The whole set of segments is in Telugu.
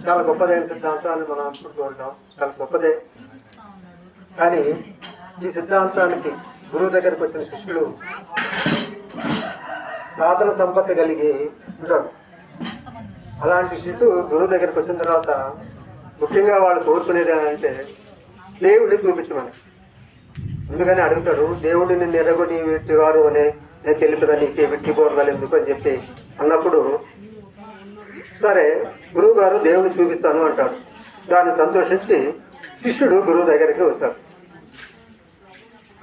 చాలా గొప్పదైన సిద్ధాంతాన్ని మనం అనుకుంటూ ఉంటాం చాలా గొప్పదే. కానీ ఈ సిద్ధాంతానికి గురువు దగ్గరికి వచ్చిన శిష్యులు సాధన సంపత్తి కలిగి ఉంటాడు అలాంటి శిష్యుడు గురువు దగ్గరికి వచ్చిన తర్వాత ముఖ్యంగా వాళ్ళు కోరుకునేది అంటే దేవుడిని చూపించమని. ఎందుకని అడుగుతాడు దేవుడిని నిరగొని వ్యక్తివారు అనే నేను తెలుపుదా నీకే వ్యక్తి ఎందుకు? అని చెప్పి అన్నప్పుడు సరే గురువు గారు దేవుని చూపిస్తాను అంటాడు దాన్ని సంతోషించి శిష్యుడు గురువు దగ్గరికి వస్తాడు.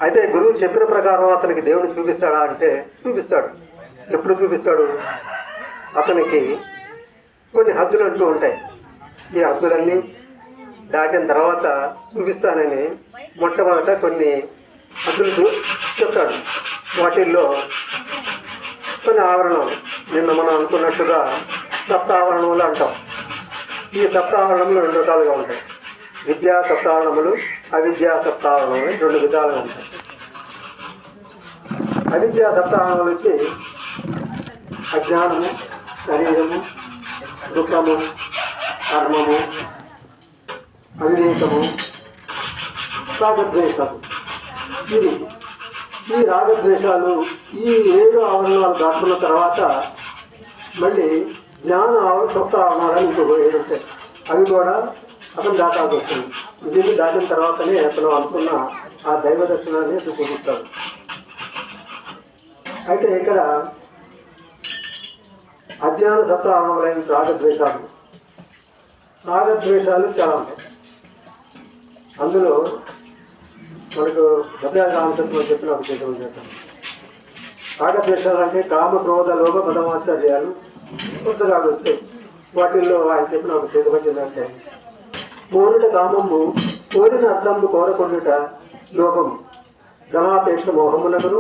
అయితే గురువు చెప్పిన ప్రకారం అతనికి దేవుని చూపిస్తాడా అంటే చూపిస్తాడు. ఎప్పుడు చూపిస్తాడు? అతనికి కొన్ని హద్దులు అంటూ ఉంటాయి. ఈ హద్దులన్నీ దాటిన తర్వాత చూపిస్తానని మొట్టమొదట కొన్ని హద్దులు చెప్తాడు. వాటిల్లో కొన్ని ఆవరణలు నిన్న మనం అనుకున్నట్టుగా సప్తావరణములు అంటాం. ఈ సప్తావరణములు రెండు రకాలుగా ఉంటాయి. విద్యా సప్తావరణములు అవిద్యా సప్తావరణములు రెండు విధాలుగా ఉంటాయి. అవిద్యా సప్తావరణములు వచ్చి అజ్ఞానము శరీరము దుఃఖము కర్మము అవివేకము రాగద్వేషాలు. ఇది ఈ రాగద్వేషాలు ఈ ఏడు ఆవరణాలు దాటుకున్న తర్వాత మళ్ళీ జ్ఞాన ఆవులు సొంత ఆవరణాలు ఇంకొక ఏడు ఉంటాయి అవి కూడా అతను దాటాల్సి వస్తుంది దీన్ని దాటిన తర్వాతనే అతను అనుకున్న ఆ దైవ దర్శనాన్ని చూపిస్తాడు అయితే ఇక్కడ అజ్ఞాన సత్త ఆవరణలైన రాగద్వేషాలు. రాగద్వేషాలు చాలా ఉంటాయి అందులో మనకు గభ్యాస రామచంద్రులు చెప్పిన ఒక విషయం చేద్దాం రాగద్వేషాలు అంటే కామ క్రోధ లోభ పదమాచార్యాలు పుస్తకాలు వస్తాయి. వాటిల్లో ఆయన చెప్పిన ఒక స్థితి వచ్చిందంటే కామము కోరిన అర్థము కోరకొండుట లోపము ధనాపేక్ష మోహమునకును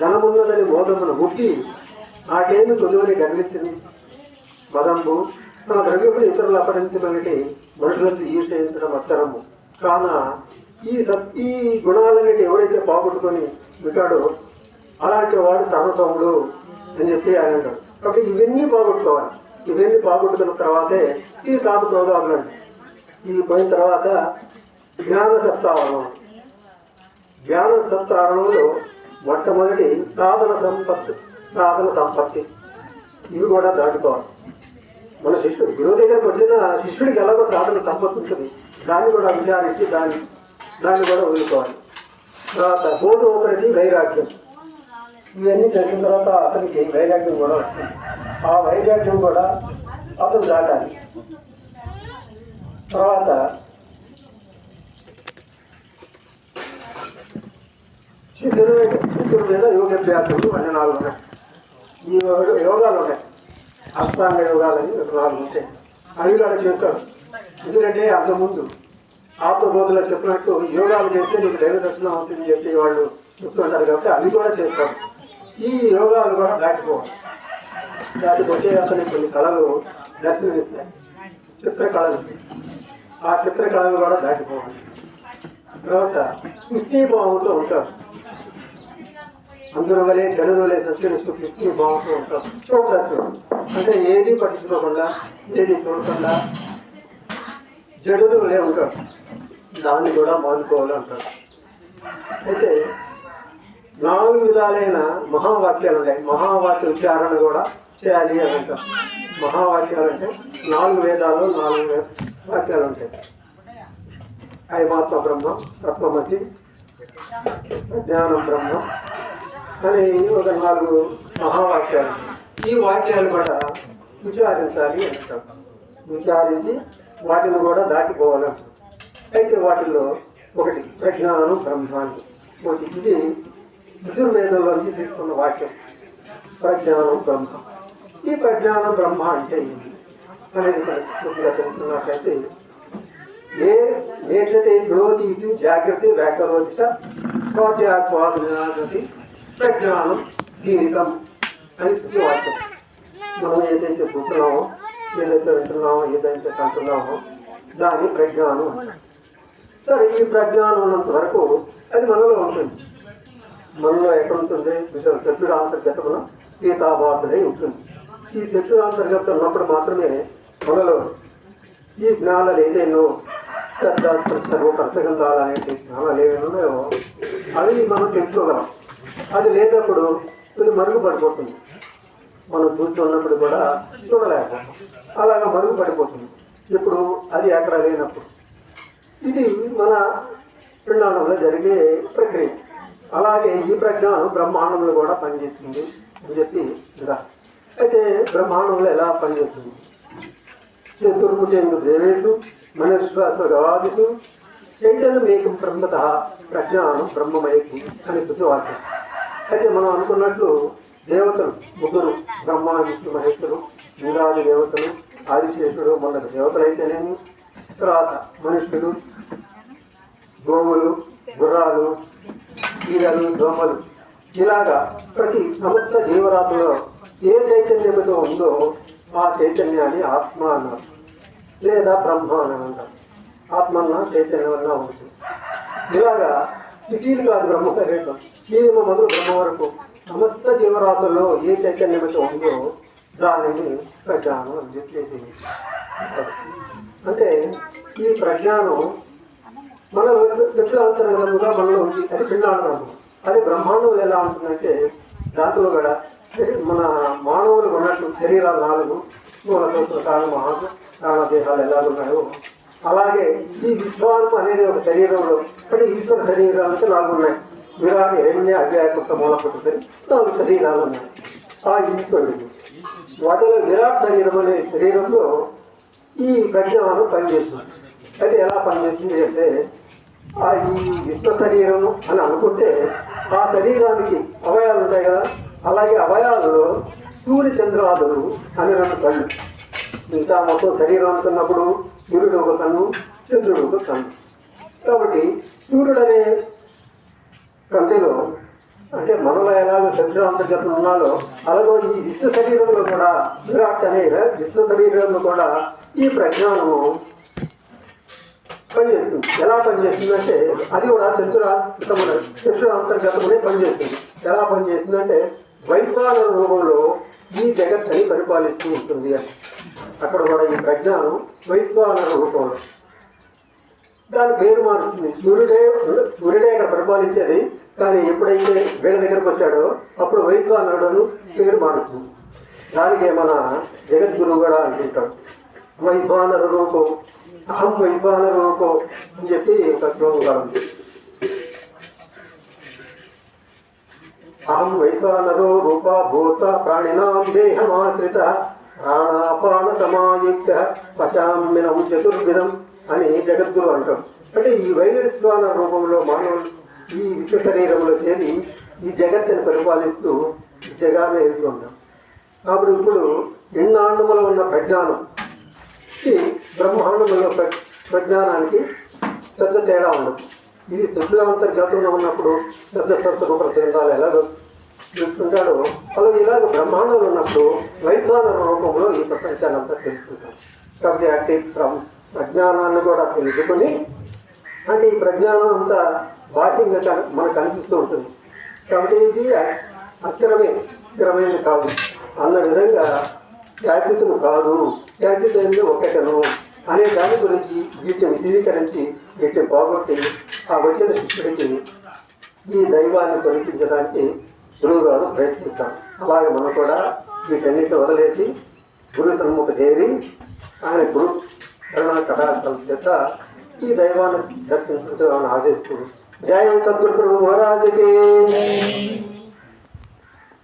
ధనమున్నదని మోహమును ముట్టి నాకేమి కొలువుని గర్వించింది మదంబు తన ద్రవ్యములు ఇతరులు అపహరించమని మనుషులకు ఈషయించడం అత్తరము కాన ఈ సత్ ఈ గుణాలన్నిటి ఎవరైతే పోగొట్టుకొని వింటాడో అలాంటి వాడు సర్వసోముడు అని చెప్పి ఆయన అంటాడు. కాబట్టి ఇవన్నీ పోగొట్టుకోవాలి ఇవన్నీ పోగొట్టుకున్న తర్వాతే ఈ తాపు ప్రోదాలు ఇది పోయిన తర్వాత జ్ఞాన సప్తావరణం జ్ఞాన సప్తావరణంలో మొట్టమొదటి సాధన సంపత్తి సాధన సంపత్తి. ఇవి కూడా దాటుకోవాలి. మన శిష్యుడు గురువు దగ్గరకు వచ్చిన శిష్యుడికి ఎలాగో సాధన సంపత్తి ఉంటుంది. దాన్ని కూడా విచారించి దాన్ని దాన్ని కూడా వదులుకోవాలి. తర్వాత బోధోపరిది వైరాగ్యం. ఇవన్నీ చేసిన తర్వాత అతనికి వైరాగ్యం కూడా వస్తుంది. ఆ వైరాగ్యం కూడా అతను దాటాలి. తర్వాత చతుర్వేద మీద యోగాభ్యాసములు అన్ని నాలుగు ఉన్నాయి. ఈ యోగ- యోగాలు ఉన్నాయి. అష్టాంగ యోగాలని నాలుగు ఉంటాయి. అవి కూడా చేస్తాడు ఎందుకంటే అంతకుముందు ఆత్మబోధులు చెప్పినట్టు యోగాలు చేస్తే నీకు దైవ దర్శనం అవుతుంది చెప్పి వాళ్ళు చెప్తుంటారు కాబట్టి అవి కూడా చేస్తారు. ఈ యోగాలు కూడా దాటిపోవాలి దాటిపోతే అతనికి కొన్ని కళలు దర్శనమిస్తాయి చిత్రకళలు ఆ చిత్రకళలు కూడా దాటిపోవాలి. తర్వాత కృష్ణీభావంతో ఉంటారు. అందరూ వలే గడులు వలే సంచరిస్తూ కృష్ణీభావంతో ఉంటారు. ఉంటాం అంటే ఏది పట్టించుకోకుండా ఏది చూడకుండా జడులు వలే ఉంటారు. దాన్ని కూడా మానుకోవాలి అంటారు అయితే నాలుగు విధాలైన మహావాక్యాలు ఉన్నాయి మహావాక్య ఉచ్చారణ కూడా చేయాలి అని అంటారు. మహావాక్యాలు అంటే నాలుగు వేదాలు నాలుగు వాక్యాలు ఉంటాయి. అయమాత్మ బ్రహ్మ తత్వమసి జ్ఞానం బ్రహ్మ అని ఒక నాలుగు మహావాక్యాలు. ఈ వాక్యాలు కూడా విచారించాలి అంటారు. విచారించి వాటిని కూడా దాటిపోవాలంటారు. అయితే వాటిల్లో ఒకటి ప్రజ్ఞానం బ్రహ్మాన్ని ఒకటి ఇది యజుర్వేదంలోంచి తీసుకున్న వాక్యం ప్రజ్ఞానం బ్రహ్మ ఈ ప్రజ్ఞానం బ్రహ్మ అంటే ఏంటి అనేది మనకి కొద్దిగా తెలుసుకున్నట్లయితే ఏ ఏట్లయితే శృణోతి ఇది జాగ్రత్త వ్యాకరోచ స్వాధ్యాస్వాది ప్రజ్ఞానం జీవితం అని స్థితి వాక్యం మనం ఏదైతే చూస్తున్నామో ఏదైతే వింటున్నామో ఏదైతే కంటున్నామో దాని ప్రజ్ఞానం సరే ఈ ప్రజ్ఞానం ఉన్నంత వరకు అది మనలో ఉంటుంది. మనలో ఎక్కడ ఉంటుంది? శత్రుడు అంతర్గతమున గీతాభాసుడై ఉంటుంది. ఈ శత్రుడు అంతర్గతం ఉన్నప్పుడు మాత్రమే మనలో ఈ జ్ఞానాలు ఏదైనా శ్రద్ధ స్పర్శలు పరసగంధాలు అనేవి జ్ఞానాలు ఏమైనా ఉన్నాయో అవి మనం తెలుసుకోగలం. అది లేనప్పుడు ఇది మరుగుపడిపోతుంది. మనం చూస్తున్నప్పుడు కూడా చూడలేకపోతాం. అలాగా మరుగుపడిపోతుంది. ఇప్పుడు అది ఎక్కడ లేనప్పుడు. ఇది మన పిల్లాడంలో జరిగే ప్రక్రియ. అలాగే ఈ ప్రజ్ఞానం బ్రహ్మాండంలో కూడా పనిచేస్తుంది అని చెప్పి అయితే బ్రహ్మాండంలో ఎలా పనిచేస్తుంది? చతుర్భుజేందు దేవేషు మనశ్వాస గవాదిషు చైతన్యం ఏకం బ్రహ్మత ప్రజ్ఞానం బ్రహ్మమయకు అని శుద్ధవాక్యం అయితే మనం అనుకున్నట్లు దేవతలు ముగ్గురు బ్రహ్మ విష్ణు మహేశ్వరు ఇంద్రాది దేవతలు ఆదిశేషుడు మొదటి దేవతలు అయితేనేమి? తర్వాత మనుషులు గోవులు గుర్రాలు ఈగలు దోమలు ఇలాగా ప్రతి సమస్త జీవరాశిలో ఏ చైతన్యముతో ఉందో ఆ చైతన్యాన్ని ఆత్మ అన్నారు. లేదా బ్రహ్మ అని అంటారు. ఆత్మన్న ఉంటుంది. ఇలాగా సిటీలు కాదు బ్రహ్మ శరీరం చీమ మొదలు బ్రహ్మ వరకు సమస్త జీవరాశుల్లో ఏ చైతన్యమైతే ఉందో దానిని ప్రజ్ఞానం అని చెప్పేసి. అంటే ఈ ప్రజ్ఞానం మన విప్లవంతరంగా మనలో ఉంది. అది పిండాండం అది బ్రహ్మాండం ఎలా ఉంటుందంటే దాంట్లో కూడా మన మానవులు ఉన్నట్టు శరీరాలు నాలుగు మూల కారణ మహాసు ప్రాణదేహాలు ఎలా ఉన్నాయో అలాగే ఈ విశ్వాసం అనేది ఒక శరీరంలో అంటే ఈశ్వర శరీరాలు నాలుగు ఉన్నాయి. విరాటి హిరణ్య అవ్యాయకృత మూలపడుతుంది నాలుగు శరీరాలు ఉన్నాయి. ఆ ఈశ్వరుడు. వాటిలో విరాట్ శరీరం అనే శరీరంలో ఈ ప్రజ్ఞానం పనిచేస్తుంది. అయితే ఎలా పనిచేస్తుంది అంటే ఈ విశ్వ శరీరం అని అనుకుంటే ఆ శరీరానికి అవయాలు ఉంటాయి కదా? అలాగే అవయాలలో సూర్య చంద్రాదులు అని రెండు కళ్ళు. ఇంకా మొత్తం శరీరం అనుకున్నప్పుడు సూర్యుడు ఒక కన్ను చంద్రుడు ఒక కన్ను. కాబట్టి సూర్యుడు అనే కంటిలో అంటే మనలో ఎలాగో చంద్రాంతర్గతం ఉన్నాలో అలాగో ఈ విశ్వ శరీరంలో కూడా విరాట్ అనే విశ్వ శరీరంలో కూడా ఈ ప్రజ్ఞానము పనిచేస్తుంది. ఎలా పనిచేస్తుంది అంటే అది కూడా చంద్రాంతమున చంద్రాంతర్గతమునే పనిచేస్తుంది. ఎలా పనిచేస్తుందంటే అంటే వైశ్వాన రూపంలో ఈ జగత్తుని పరిపాలిస్తూ ఉంటుంది అని. అక్కడ కూడా ఈ ప్రజ్ఞానం వైశ్వాన రూపంలో దాని పేరు మారుతుంది. సూర్యుడే సూర్యుడే అక్కడ పరిపాలించేది. కానీ ఎప్పుడైతే వీళ్ళ దగ్గరకు వచ్చాడో అప్పుడు వైశ్వానరుడు పేరు మారుతుంది. దానికి మన జగద్గురువు కూడా అంటుంటాడు. వైశ్వానర రూపం. అహం వైశ్వానర రూపం అని చెప్పి ఒక శ్లోకం ఉంది అహం వైతానరో రూప భూత ప్రాణినాం దేహమాశ్రిత ప్రాణాపాన సమాయుక్త పచామ్యనం చతుర్విధం అని జగద్గురు అంటాం అంటే ఈ వైశ్వాన రూపంలో మానవులు ఈ విశ్వ శరీరంలో చేరి ఈ జగత్తును పరిపాలిస్తూ ఈ జగాన్ని వెళ్తూ అప్పుడు ఇప్పుడు నిన్నాండములో ఉన్న ప్రజ్ఞానం ఈ బ్రహ్మాండంలో ప్రజ్ఞానానికి పెద్ద తేడా ఉండదు. ఇది శుద్ధంతర్గతంలో ఉన్నప్పుడు పెద్ద స్వస్థ రూప ఎలాగో చూస్తుంటాడో అలాగే ఇలాగ బ్రహ్మాండంలో ఉన్నప్పుడు వైశ్వాన రూపంలో ఈ ప్రపంచాన్ని అంతా తెలుసుకుంటాం. కాబట్టి అట్టి ప్రజ్ఞానాన్ని కూడా తెలుసుకుని అంటే ఈ ప్రజ్ఞానం అంతా బాహ్యంగా మనకు కనిపిస్తూ ఉంటుంది. కాబట్టి ఇది అస్థిరమే స్థిరమైనది కాదు. అన్న విధంగా శాశ్వతం కాదు. శాశ్వతం ఒకటను అనే దాని గురించి వీటిని స్థిరీకరించి వీటిని పోగొట్టి ఆ వచ్చిన శిష్యుడికి ఈ దైవాన్ని తొలగించడానికి గురువు గారు ప్రయత్నిస్తాం. అలాగే మనం కూడా వీటన్నిటిని వదిలేసి గురు సన్ముఖ చేరి ఆయన గురు కరుణ కటాక్షాల చేత ఈ దైవాన్ని దర్శించుకుంటూ ఆశిస్తూ జయం సద్గురు మహారాజుకి.